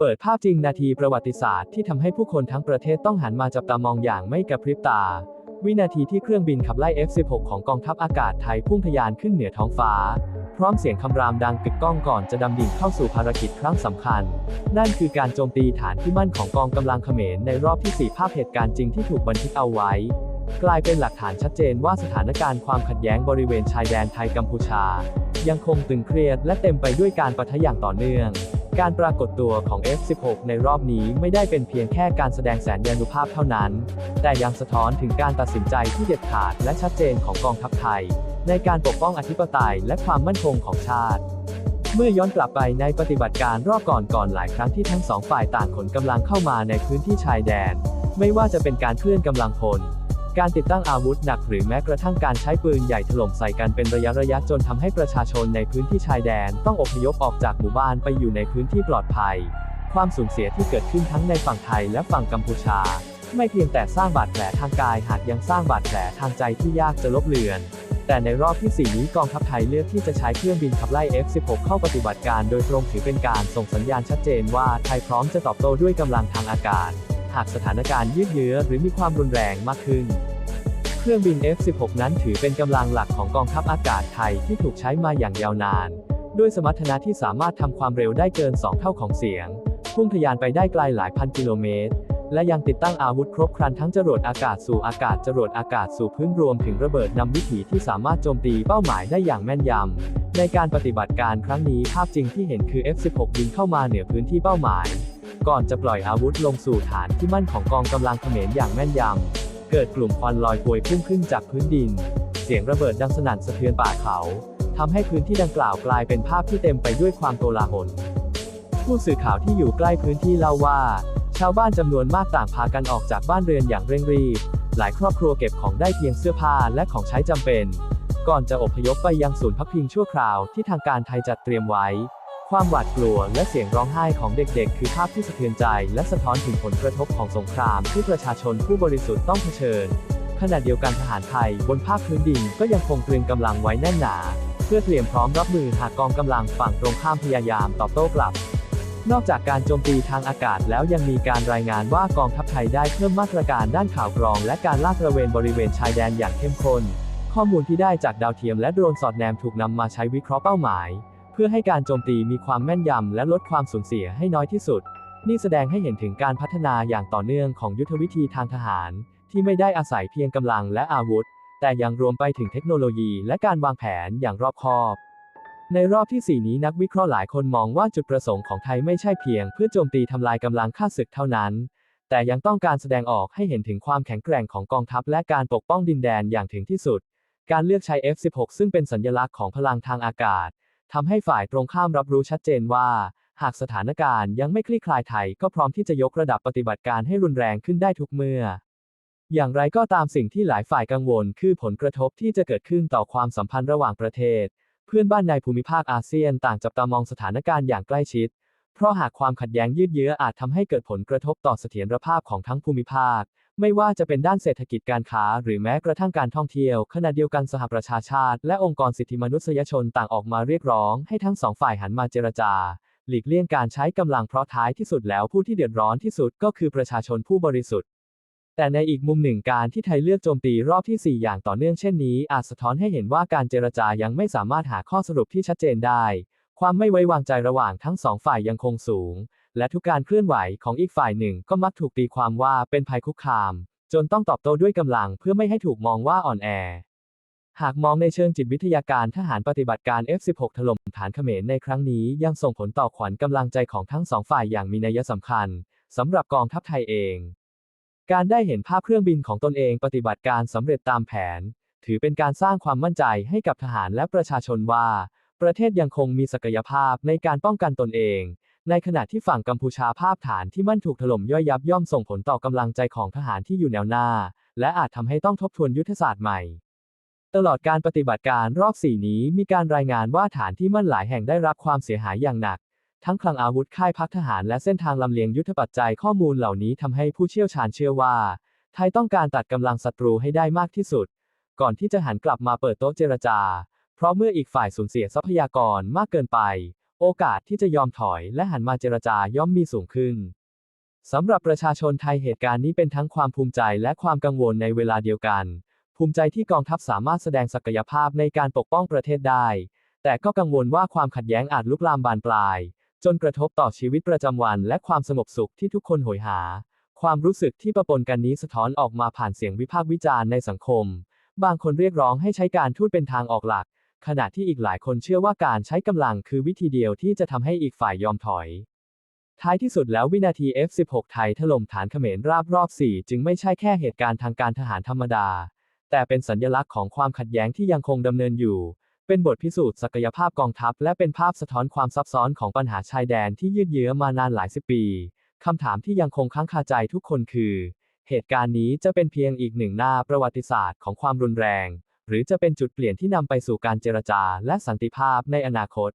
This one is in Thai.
เปิดภาพจริงนาทีประวัติศาสตร์ที่ทำให้ผู้คนทั้งประเทศต้องหันมาจับตามองอย่างไม่กระพริบตา วินาทีที่เครื่องบินขับไล่ F-16 ของกองทัพอากาศไทยพุ่งทะยานขึ้นเหนือท้องฟ้า พร้อมเสียงคำรามดังกึกก้องก่อนจะดำดิ่งเข้าสู่ภารกิจครั้งสำคัญ นั่นคือการโจมตีฐานที่มั่นของกองกำลังเขมรในรอบที่ 4 ภาพเหตุการณ์จริงที่ถูกบันทึกเอาไว้ กลายเป็นหลักฐานชัดเจนว่าสถานการณ์ความขัดแย้งบริเวณชายแดนไทยกัมพูชา ยังคงตึงเครียดและเต็มไปด้วยการปะทะอย่างต่อเนื่อง การปรากฏตัวของ F16 ในรอบนี้ไม่ได้เป็นเพียงแค่การแสดงแสนยานุภาพเท่านั้น แต่ยังสะท้อนถึงการตัดสินใจที่เด็ดขาดและชัดเจนของกองทัพไทย ในการปกป้องอธิปไตยและความมั่นคงของชาติ เมื่อย้อนกลับไปในปฏิบัติการรอบก่อนก่อนหลายครั้งที่ทั้งสองฝ่ายต่างขนกำลังเข้ามาในพื้นที่ชายแดน ไม่ว่าจะเป็นการเคลื่อนกำลังพล การติดตั้งอาวุธหนักหรือแม้กระทั่งการใช้ปืนใหญ่ถล่มใส่กันเป็นระยะระยะจนทำให้ประชาชนในพื้นที่ชายแดน ต้องอพยพออกจากหมู่บ้านไปอยู่ในพื้นที่ปลอดภัย ความสูญเสียที่เกิดขึ้นทั้งในฝั่งไทยและฝั่งกัมพูชา ไม่เพียงแต่สร้างบาดแผลทางกายหากยังสร้างบาดแผลทางใจที่ยากจะลบเลือนแต่ในรอบที่ 4 นี้กองทัพไทยเลือกที่จะใช้เครื่องบินขับไล่ F-16 เข้าปฏิบัติการโดยตรงถือเป็นการส่งสัญญาณชัดเจนว่าไทยพร้อมจะตอบโต้ด้วยกำลังทางอากาศ หากสถานการณ์ยืดเยื้อหรือมีความรุนแรงมากขึ้น เครื่องบิน F-16 นั้นถือเป็นกำลังหลักของกองทัพอากาศไทยที่ถูกใช้มาอย่างยาวนาน ด้วยสมรรถนะที่สามารถทำความเร็วได้เกิน 2 เท่าของเสียง พุ่งทะยานไปได้ไกลหลายพันกิโลเมตร และยังติดตั้งอาวุธครบครันทั้งจรวดอากาศสู่อากาศจรวดอากาศสู่พื้นรวมถึงระเบิดนำวิถีที่สามารถโจมตีเป้าหมายได้อย่างแม่นยำในการปฏิบัติการครั้งนี้ภาพจริงที่เห็นคือ F16 บินเข้ามาเหนือพื้นที่เป้าหมาย ก่อนจะปล่อยอาวุธลงสู่ฐานที่มั่นของกองกำลังเขมรอย่างแม่นยำ เกิดกลุ่มควันลอยพวยพุ่งขึ้นจากพื้นดิน เสียงระเบิดดังสนั่นสะเทือนป่าเขาทำให้พื้นที่ดังกล่าวกลายเป็นภาพที่เต็มไปด้วยความโกลาหล ผู้สื่อข่าวที่อยู่ใกล้พื้นที่เล่าว่า ชาวบ้านจำนวนมากต่างพากันออกจากบ้านเรือนอย่างเร่งรีบ หลายครอบครัวเก็บของได้เพียงเสื้อผ้าและของใช้จำเป็น ก่อนจะอพยพไปยังศูนย์พักพิงชั่วคราวที่ทางการไทยจัดเตรียมไว้ ความหวาดกลัวและเสียงร้องไห้ของเด็กๆ คือภาพที่สะเทือนใจ และสะท้อนถึงผลกระทบของสงครามที่ประชาชนผู้บริสุทธิ์ต้องเผชิญ ขณะเดียวกันทหารไทย บนภาคพื้นดินก็ยังคงตรึงกำลังไว้แน่นหนา เพื่อเตรียมพร้อมรับมือหากกองกำลังฝั่งตรงข้ามพยายามตอบโต้กลับ นอกจากการโจมตีทางอากาศแล้วยังมีการรายงานว่ากองทัพไทยได้เพิ่มมาตรการด้านข่าวกรอง และการลาดตระเวนบริเวณชายแดนอย่างเข้มข้น ข้อมูลที่ได้จากดาวเทียมและโดรนสอดแนมถูกนำมาใช้วิเคราะห์เป้าหมาย เพื่อให้การโจมตีมีความแม่นยำและลดความสูญเสียให้น้อยที่สุด นี่แสดงให้เห็นถึงการพัฒนาอย่างต่อเนื่องของยุทธวิธีทางทหาร ที่ไม่ได้อาศัยเพียงกำลังและอาวุธ แต่ยังรวมไปถึงเทคโนโลยีและการวางแผนอย่างรอบคอบ ในรอบที่ 4 นี้นักวิเคราะห์หลายคนมองว่าจุดประสงค์ของไทยไม่ใช่เพียง เพื่อโจมตีทำลายกำลังฆ่าศึกเท่านั้น แต่ยังต้องการแสดงออกให้เห็นถึงความแข็งแกร่งของกองทัพและการปกป้องดินแดนอย่างถึงที่สุด การเลือกใช้ F16 ซึ่งเป็นสัญลักษณ์ของพลังทางอากาศ ทำให้ฝ่ายตรงข้ามรับรู้ชัดเจนว่า หากสถานการณ์ยังไม่คลี่คลายไทยก็พร้อมที่จะยกระดับปฏิบัติการให้รุนแรงขึ้นได้ทุกเมื่อ อย่างไรก็ตามสิ่งที่หลายฝ่ายกังวลคือผลกระทบที่จะเกิดขึ้นต่อความสัมพันธ์ระหว่างประเทศ เพื่อนบ้านในภูมิภาคอาเซียนต่างจับตามองสถานการณ์อย่างใกล้ชิด เพราะหากความขัดแย้งยืดเยื้ออาจทำให้เกิดผลกระทบต่อเสถียรภาพของทั้งภูมิภาค ไม่ว่าจะเป็นด้านเศรษฐกิจการค้า หรือแม้กระทั่งการท่องเที่ยว ขณะเดียวกันสหประชาชาติ และองค์กรสิทธิมนุษยชนต่างออกมาเรียกร้องให้ทั้งสองฝ่ายหันมาเจรจา หลีกเลี่ยงการใช้กำลังเพราะท้ายที่สุดแล้วผู้ที่เดือดร้อนที่สุดก็คือประชาชนผู้บริสุทธิ์ แต่ในอีกมุมหนึ่งการที่ไทยเลือกโจมตีรอบที่ 4 อย่างต่อเนื่องเช่นนี้ อาจสะท้อนให้เห็นว่าการเจรจายังไม่สามารถหาข้อสรุปที่ชัดเจนได้ ความไม่ไว้วางใจระหว่างทั้งสองฝ่ายยังคงสูง และทุกการเคลื่อนไหวของอีกฝ่ายหนึ่งก็มักถูกตีความว่าเป็นภัยคุกคาม จนต้องตอบโต้ด้วยกำลังเพื่อไม่ให้ถูกมองว่าอ่อนแอ หากมองในเชิงจิตวิทยาการทหารปฏิบัติการ F16 ถล่มฐานเขมรในครั้งนี้ยังส่งผลต่อขวัญกำลังใจของทั้งสองฝ่ายอย่างมีนัยสำคัญสำหรับกองทัพไทยเอง การได้เห็นภาพเครื่องบินของตนเองปฏิบัติการสำเร็จตามแผน ถือเป็นการสร้างความมั่นใจให้กับทหารและประชาชนว่า ประเทศยังคงมีศักยภาพในการป้องกันตนเอง ในขณะที่ฝั่งกัมพูชาภาพฐานที่มั่นถูกถล่มย่อยยับย่อมส่งผลต่อกำลังใจของทหารที่อยู่แนวหน้า และอาจทำให้ต้องทบทวนยุทธศาสตร์ใหม่ ตลอดการปฏิบัติการรอบ4นี้มีการรายงานว่าฐานที่มั่นหลายแห่งได้รับความเสียหายอย่างหนัก ทั้งคลังอาวุธค่ายพักทหารและเส้นทางลำเลียงยุทธปัจจัยข้อมูลเหล่านี้ทำให้ผู้เชี่ยวชาญเชื่อว่า ไทยต้องการตัดกำลังศัตรูให้ได้มากที่สุด ก่อนที่จะหันกลับมาเปิดโต๊ะเจรจา เพราะเมื่ออีกฝ่ายสูญเสียทรัพยากรมากเกินไป โอกาสที่จะยอมถอยและหันมาเจรจาย่อมมีสูงขึ้นสำหรับประชาชนไทยเหตุการณ์นี้เป็นทั้งความภูมิใจและความกังวลในเวลาเดียวกัน ภูมิใจที่กองทัพสามารถแสดงศักยภาพในการปกป้องประเทศได้ แต่ก็กังวลว่าความขัดแย้งอาจลุกลามบานปลาย จนกระทบต่อชีวิตประจำวันและความสงบสุขที่ทุกคนโหยหา ความรู้สึกที่ประปนกันนี้สะท้อนออกมาผ่านเสียงวิพากษ์วิจารณ์ในสังคม บางคนเรียกร้องให้ใช้การทูตเป็นทางออกหลัก ขณะที่อีกหลายคนเชื่อว่าการใช้กำลังคือวิธีเดียวที่จะทำให้อีกฝ่ายยอมถอย ท้ายที่สุดแล้ววินาที F16 ไทยถล่มฐานเขมรราบรอบ 4 จึงไม่ใช่แค่เหตุการณ์ทางการทหารธรรมดา แต่เป็นสัญลักษณ์ของความขัดแย้งที่ยังคงดำเนินอยู่ เป็นบทพิสูจน์ศักยภาพกองทัพ และเป็นภาพสะท้อนความซับซ้อนของปัญหาชายแดนที่ยืดเยื้อมานานหลายสิบปีคำถามที่ยังคงค้างคาใจทุกคนคือ เหตุการณ์นี้จะเป็นเพียงอีกหนึ่งหน้าประวัติศาสตร์ของความรุนแรง หรือจะเป็นจุดเปลี่ยนที่นำไปสู่การเจรจาและสันติภาพในอนาคต